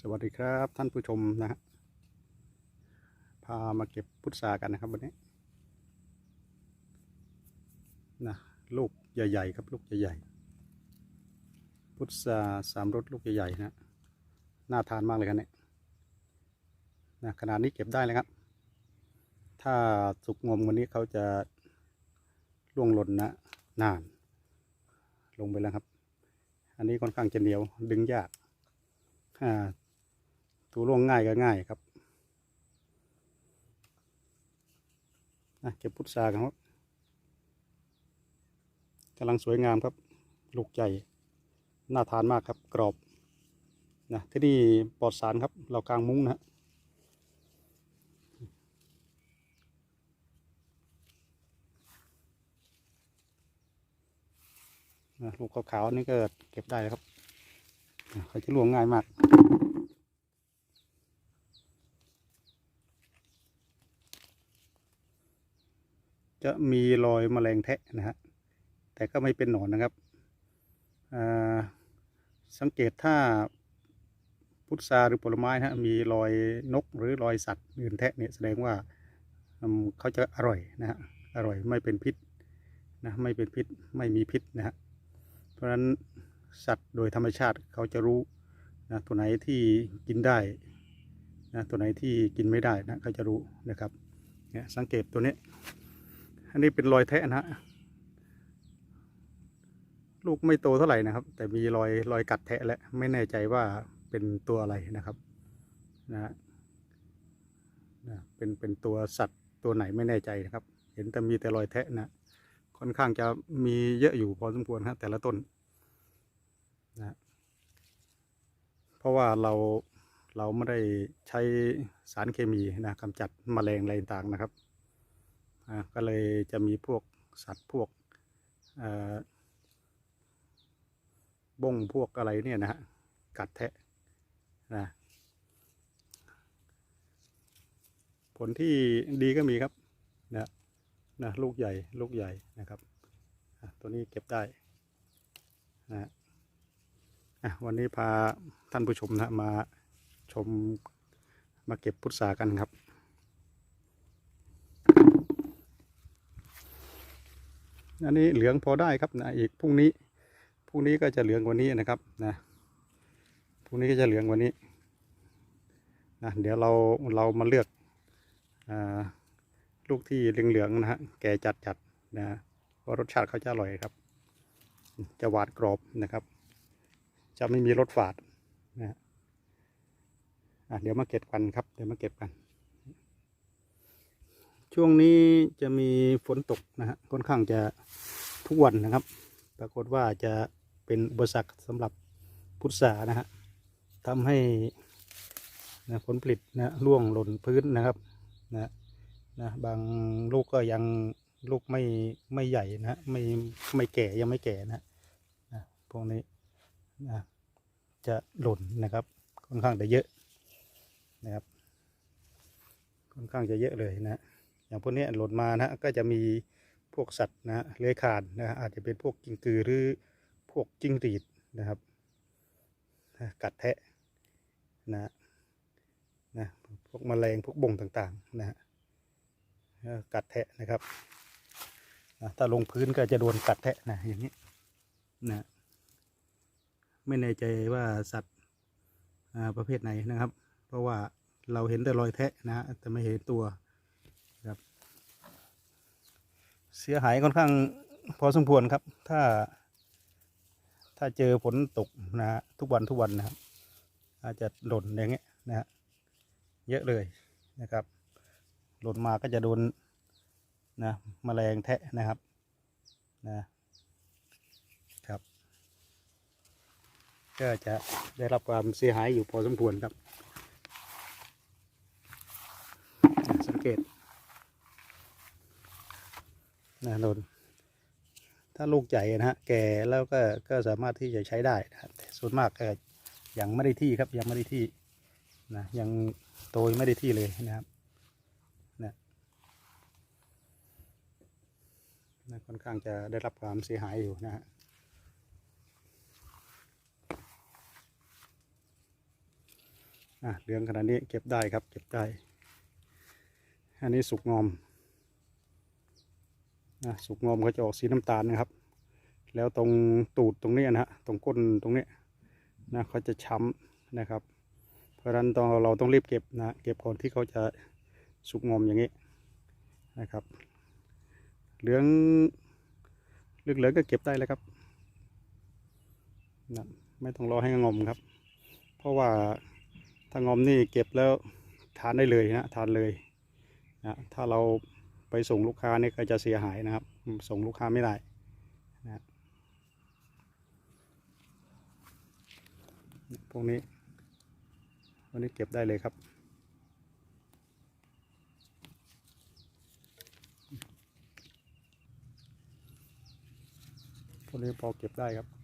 สวัสดีครับท่านผู้ชมนะฮะพามาเก็บพุทรากันนะครับวันนี้นะลูกใหญ่ๆครับลูกใหญ่ๆพุทราสามรสลูกใหญ่ๆนะน่าทานมากเลยครับเนี่ยนะขนาดนี้เก็บได้เลยครับ ถ้าสุกงมวันนี้เขาจะล่วงหล่นนะนาน ลงไปแล้วครับ อันนี้ค่อนข้างจะเหนียวดึงยากอ่า ตัวล่วงง่ายก็ง่ายครับนะเก็บพุทรากันครับกำลังสวยงามครับ ลูกใหญ่น่าทานมากครับ กรอบนะที่นี่ปลอดสารครับ เรากลางมุ้งนะฮะนะลูกขาวๆนี่ก็เก็บได้ครับเขาจะล่วงง่ายมาก จะมีรอยแมลงแทะนะฮะแต่ก็ไม่เป็นหนอนนะครับอ่าสังเกตถ้าพุทราหรือผลไม้นะฮะมีรอยนกหรือรอยสัตว์อื่นแทะเนี่ยแสดงว่าเขาจะอร่อยนะฮะอร่อยไม่เป็นพิษนะไม่เป็นพิษไม่มีพิษนะฮะเพราะฉะนั้นสัตว์โดยธรรมชาติเขาจะรู้นะตัวไหนที่กินได้นะตัวไหนที่กินไม่ได้นะเขาจะรู้นะครับเนี่ยสังเกตตัวนี้ อันนี้เป็นรอยแทะนะฮะลูกไม่โตเท่าไหร่นะครับ แต่มีรอยรอยกัดแทะและไม่แน่ใจว่าเป็นตัวอะไรนะครับนะฮะนะเป็นเป็นตัวสัตว์ตัวไหนไม่แน่ใจนะครับ เห็นแต่มีแต่รอยแทะนะค่อนข้างจะมีเยอะอยู่พอสมควรครับแต่ละต้นนะเพราะว่าเราเราไม่ได้ใช้สารเคมีนะกำจัดแมลงอะไรต่างนะครับ ก็เลยจะมีพวกสัตว์พวกบ้งพวกอะไรเนี่ยนะฮะกัดแทะนะผลที่ดีก็มีครับนะนะลูกใหญ่ลูกใหญ่นะครับตัวนี้เก็บได้นะฮะอะวันนี้พาท่านผู้ชมนะมาชมมาเก็บพุทรากันครับ อันนี้เหลืองพอได้ครับนะอีกพรุ่งนี้พรุ่งนี้ก็จะเหลืองกว่านี้นะครับนะพรุ่งนี้ก็จะเหลืองกว่านี้นะเดี๋ยวเราเรามาเลือกอลูกที่เหลืองๆนะฮะแก่จัดจัดๆนะเพราะรสชาติเขาจะอร่อยครับ จะหวานกรอบนะครับ จะไม่มีรสฝาดน่ะเดี๋ยวมาเก็บกันครับ เดี๋ยวมาเก็บกัน ช่วงนี้จะมีฝนตกนะฮะค่อนข้างจะทุกวันนะครับ ปรากฏว่าจะเป็นอุปสรรคสำหรับพุทรานะฮะทำให้นะผลผลิตนะร่วงหล่นพื้นนะครับนะนะบางลูกก็ยังลูกไม่ไม่ใหญ่นะฮะไม่ไม่แก่ยังไม่แก่นะนะพวกนี้นะจะหล่นนะครับค่อนข้างจะเยอะนะครับค่อนข้างจะเยอะเลยนะ อย่างพวกนี้หล่นมานะฮะก็จะมีพวกสัตว์นะฮะเลื้อยคลานนะฮะอาจจะเป็นพวกกิ้งกือหรือพวกจิ้งหรีดนะครับกัดแทะนะฮะนะพวกแมลงพวกบ่งต่างๆนะฮะกัดแทะนะครับนะถ้าลงพื้นก็จะโดนกัดแทะนะอย่างนี้นะไม่แน่ใจว่าสัตว์ประเภทไหนนะครับ เพราะว่าเราเห็นแต่รอยแทะนะฮะแต่ไม่เห็นตัว เสียหายค่อนข้างพอสมควรครับ ถ้า ถ้าเจอฝนตกนะฮะทุกวันทุกวันนะครับ อาจจะหล่นอย่างเงี้ยนะฮะเยอะเลยนะครับ หล่นมาก็จะโดนนะแมลงแทะนะครับนะครับ ก็จะได้รับความเสียหายอยู่พอสมควรครับ สังเกต นะโดนถ้าลูกใหญ่นะฮะแก่แล้วก็ก็สามารถที่จะใช้ได้นะครับแต่ส่วนมากก็ยังไม่ได้ที่ครับยังไม่ได้ที่นะยังโตยไม่ได้ที่เลยนะครับนะนะค่อนข้างจะได้รับความเสียหายอยู่นะฮะอะเหลืองขนาดนี้เก็บได้ครับเก็บได้ อันนี้สุกงอม นะสุกงอมก็จะออกสีน้ำตาลนะครับ แล้วตรงตูดตรงนี้นะฮะตรงก้นตรงนี้นะเขาจะช้ำนะครับ เพราะฉะนั้นตองเราต้องรีบเก็บนะเก็บก่อนที่เขาจะสุกงอมอย่างนี้นะครับ เหลืองเหลืองๆก็เก็บได้แล้วครับนะไม่ต้องรอให้งอมครับ เพราะว่าถ้างอมนี่เก็บแล้วทานได้เลยนะทานเลยนะถ้าเรา ไปส่งลูกค้านี่ก็จะเสียหายนะครับ ส่งลูกค้าไม่ได้นะพวกนี้วันนี้เก็บได้เลยครับ พวกนี้พอเก็บได้ครับ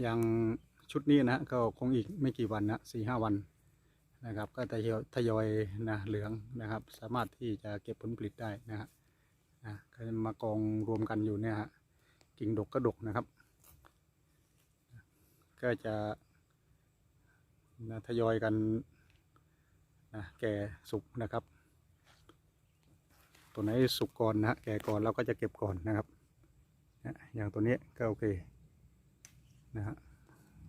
อย่างชุดนี้นะก็คงอีกไม่กี่วันนะสี่ห้าวันนะครับ ก็ทยอยทยอยนะเหลืองนะครับ สามารถที่จะเก็บผลผลิตได้นะฮะนะก็มากองรวมกันอยู่เนี่ยฮะกิ่งดกก็ดกนะครับ ก็จะนะทยอยกันนะแก่สุกนะครับ ตัวไหนสุกก่อนนะแก่ก่อนเราก็จะเก็บก่อนนะครับ อย่างตัวนี้ก็โอเค นะฮะ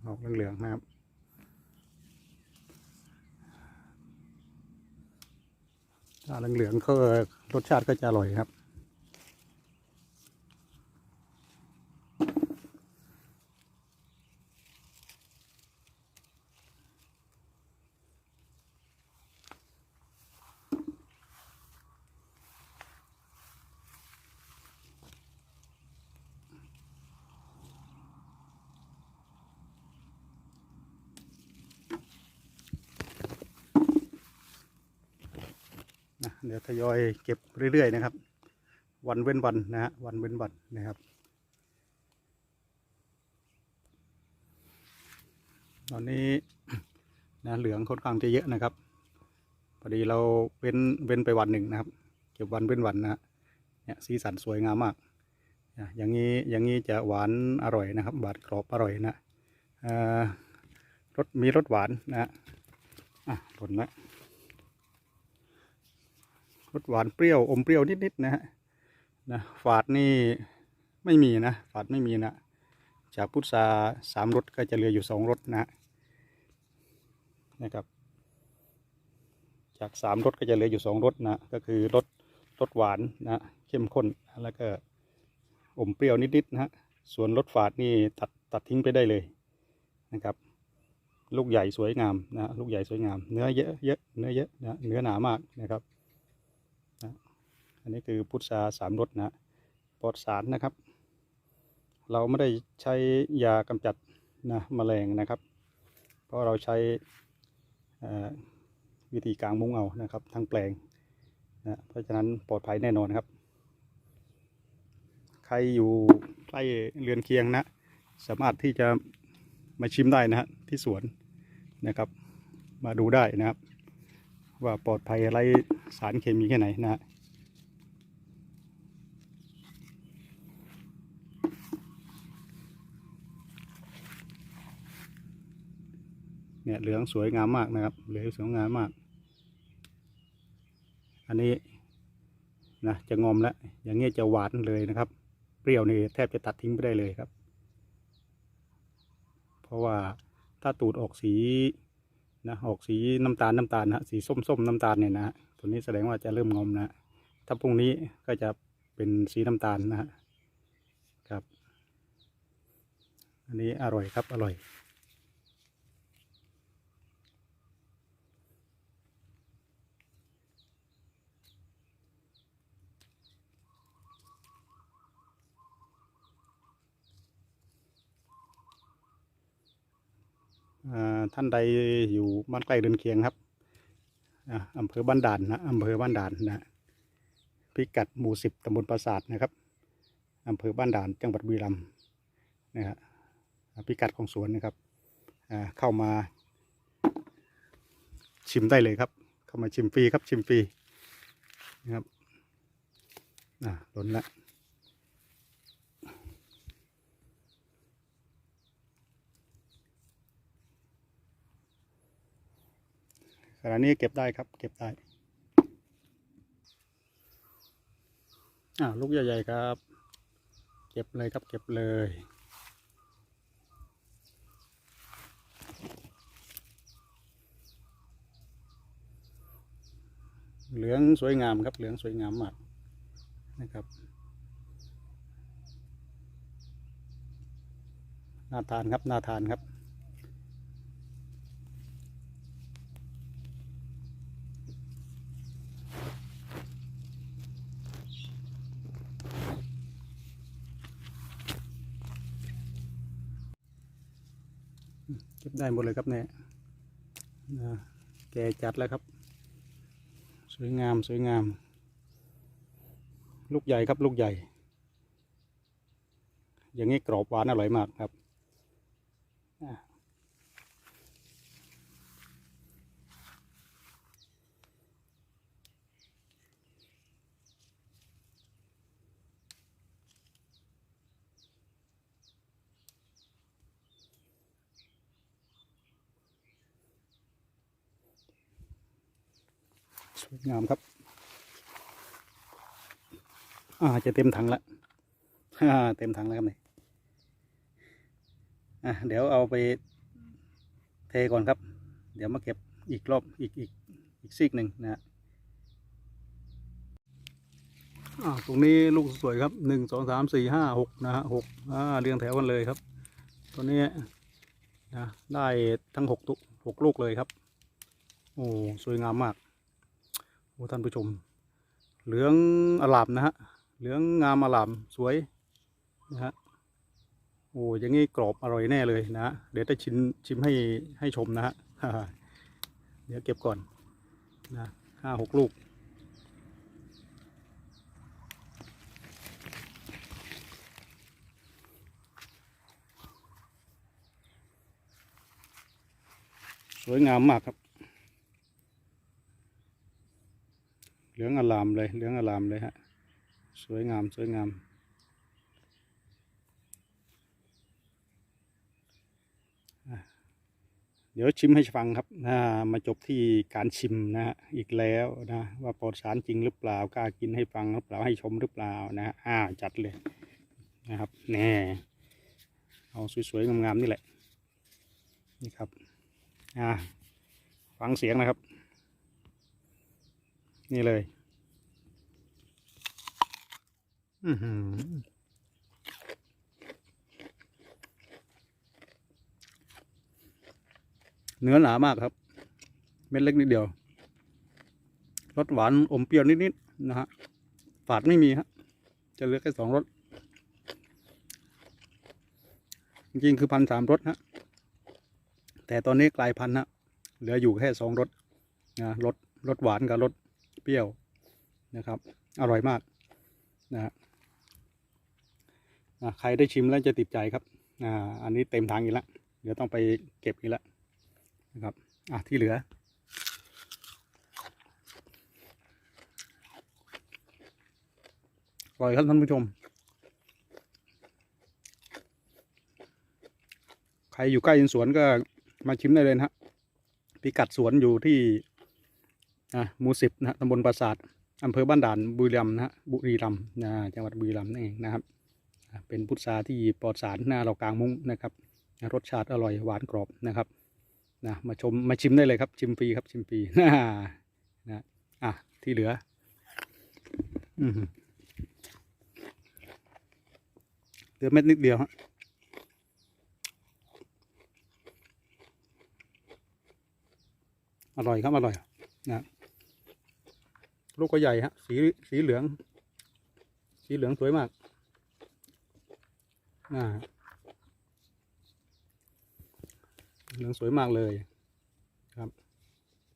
ออกเหลืองๆนะครับ ถ้าเหลืองๆก็รสชาติก็จะอร่อยครับ เดี๋ยวทยอยเก็บเรื่อยๆนะครับ วันเว้นวันนะฮะวันเว้นวันนะครับ ตอนนี้นะเหลืองค่อนข้างจะเยอะนะครับพอดีเราเว้นเว้นไปวันหนึ่งนะครับ เก็บวันเว้นวันนะฮะเนี่ยสีสันสวยงามมากนะอย่างนี้อย่างนี้จะหวานอร่อยนะครับหวานกรอบอร่อยนะเอ่อรสมีรสหวานนะฮะอะผลละ รสหวานเปรี้ยวอมเปรี้ยวนิดๆนะฮะนะฝาดนี่ไม่มีนะ ฝาดไม่มีนะ จากพุทราสามรสก็จะเหลืออยู่สองรสนะฮะนะครับ จากสามรสก็จะเหลืออยู่สองรสนะก็คือรสรสหวานนะเข้มข้นแล้วก็อมเปรี้ยวนิดๆนะฮะส่วนรสฝาดนี่ตัดตัดทิ้งไปได้เลยนะครับ ลูกใหญ่สวยงามนะลูกใหญ่สวยงาม เนื้อเยอะเยอะเนื้อเยอะนะเนื้อหนามากนะครับ อันนี้คือพุทราสามรสนะปลอดสารนะครับ เราไม่ได้ใช้ยากำจัดนะแมลงนะครับ เพราะเราใช้วิธีกลางมุ้งเอานะครับทั้งแปลงนะเพราะฉะนั้นปลอดภัยแน่นอนครับ ใครอยู่ใกล้เรือนเคียงนะ สามารถที่จะมาชิมได้นะฮะที่สวนนะครับ มาดูได้นะครับ ว่าปลอดภัยไรสารเคมีแค่ไหนนะฮะ เนี่ยเหลืองสวยงามมากนะครับ เหลืองสวยงามมาก อันนี้นะจะงอมแล้ว อย่างเงี้ยจะหวานเลยนะครับ เปรี้ยวนี่แทบจะตัดทิ้งไปได้เลยครับ เพราะว่าถ้าตูดออกสีนะออกสีน้ำตาลน้ำตาลนะสีส้มส้มน้ำตาลเนี่ยนะฮะตัวนี้แสดงว่าจะเริ่มงอมนะ ถ้าพรุ่งนี้ก็จะเป็นสีน้ำตาลนะฮะครับ อันนี้อร่อยครับอร่อย ท่านใดอยู่บ้านใกล้เรือนเคียงครับอ่าอำเภอบ้านด่านนะอำเภอบ้านด่านนะพิกัดหมู่สิบตำบลปราสาทนะครับอำเภอบ้านด่านจังหวัดบุรีรัมย์นะฮะพิกัดของสวนนะครับเข้ามาชิมได้เลยครับ เข้ามาชิมฟรีครับชิมฟรีนะครับอ่าล้นละ ขณะนี้เก็บได้ครับ เก็บได้อ่าลูกใหญ่ๆครับ เก็บเลยครับเก็บเลยเหลืองสวยงามครับ เหลืองสวยงามมากนะครับน่าทานครับน่าทานครับ เก็บได้หมดเลยครับเนี่ยแกจัดแล้วครับ สวยงามสวยงาม ลูกใหญ่ครับลูกใหญ่ อย่างนี้กรอบหวานอร่อยมากครับอะสวย งามครับ อ่าจะเต็มถังละอ่าเต็มถังแล้วครับนี่อะเดี๋ยวเอาไปเทก่อนครับ เดี๋ยวมาเก็บอีกรอบอีกอีกอีกซีกหนึ่งนะฮะอ่าตรงนี้ลูกสวยครับหนึ่งสองสามสี่ห้าหกนะฮะหกอ่าเรียงแถวกันเลยครับตัวนี้นะได้ทั้งหกตุหกลูกเลยครับ โอ้สวยงามมาก ท่านผู้ชม เหลืองอลามนะฮะ เหลืองงามอลามสวยนะฮะ โอ้ย่างนี้กรอบอร่อยแน่เลยนะ เดี๋ยวจะชิมชิมให้ให้ชมนะฮะ เดี๋ยวเก็บก่อนนะห้าหกลูกสวยงามมากครับ เห ลืองอลามเลยเหลืองอลามเลยฮะ สวยงามสวยงาม เดี๋ยวชิมให้ฟังครับนะมาจบที่การชิมนะฮะอีกแล้วนะ ว่าปลอดสารจริงหรือเปล่ากล้ากินให้ฟังหรือเปล่าให้ชมหรือเปล่านะฮะอ่าจัดเลยนะครับแน่เอาสวยๆงามๆนี่แหละนี่ครับอ่าฟังเสียงนะครับ นี่เลยเนื้อหนามากครับ เม็ดเล็กนิดเดียวรสหวานอมเปรี้ยวนิดๆนะฮะฝาดไม่มีฮะจะเหลือแค่สองรสจริงๆคือพันสามรสฮะแต่ตอนนี้กลายพันธุ์ฮะเหลืออยู่แค่สองรสนะรสรสหวานกับรส เปรี้ยวนะครับ อร่อยมากนะฮะใครได้ชิมแล้วจะติดใจครับอ่าอันนี้เต็มทางอีกแล้วเดี๋ยวต้องไปเก็บอีกแล้วนะครับอะที่เหลืออร่อยครับท่านผู้ชม ใครอยู่ใกล้สวนก็มาชิมได้เลยนะฮะพิกัดสวนอยู่ที่ อะหมู่สิบนะฮะตำบลปราสาทอำเภอบ้านด่านบุรีรัมย์นะฮะบุรีรัมย์นะจังหวัดบุรีรัมย์นั่นเองนะครับเป็นพุทราที่ปลอดสารหน้าเรากลางมุ้งนะครับรสชาติอร่อยหวานกรอบนะครับนะมาชมมาชิมได้เลยครับ ชิมฟรีครับชิมฟรีนะอะที่เหลืออือหือเหลือเม็ดนิดเดียวฮะอร่อยครับอร่อยนะ ลูกก็ใหญ่ฮะ สีสีเหลือง สีเหลืองสวยมากอ่าเหลืองสวยมากเลยครับ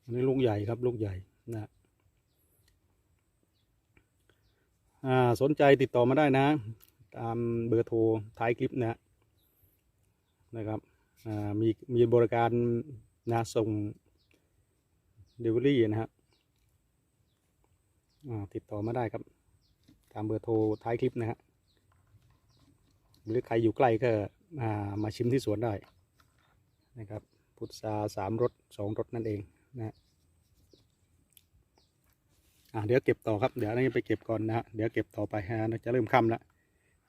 อันนี้ลูกใหญ่ครับ ลูกใหญ่นะอ่าสนใจติดต่อมาได้นะ ตามเบอร์โทรท้ายคลิปนะนะครับอ่ามีมีบริการนะส่งเดลิเวอรี่นะฮะอ่า ติดต่อมาได้ครับ ตามเบอร์โทรท้ายคลิปนะฮะหรือใครอยู่ใกล้ก็มาชิมที่สวนได้นะครับ พุทราสามรสสองรสนั่นเองนะฮะเดี๋ยวเก็บต่อครับ เดี๋ยวนี้ไปเก็บก่อนนะฮะเดี๋ยวเก็บต่อไปฮะจะเริ่มค่ำแล้ว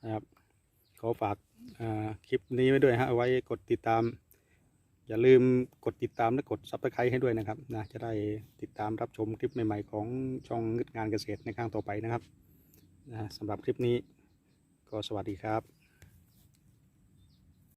นะครับขอฝากคลิปนี้ไว้ด้วยฮะไว้กดติดตาม อย่าลืมกดติดตามและกดซับสไครต์ให้ด้วยนะครับนะจะได้ติดตามรับชมคลิปใหม่ๆของช่องงึดงานเกษตรในครั้งต่อไปนะครับนะสำหรับคลิปนี้ก็สวัสดีครับ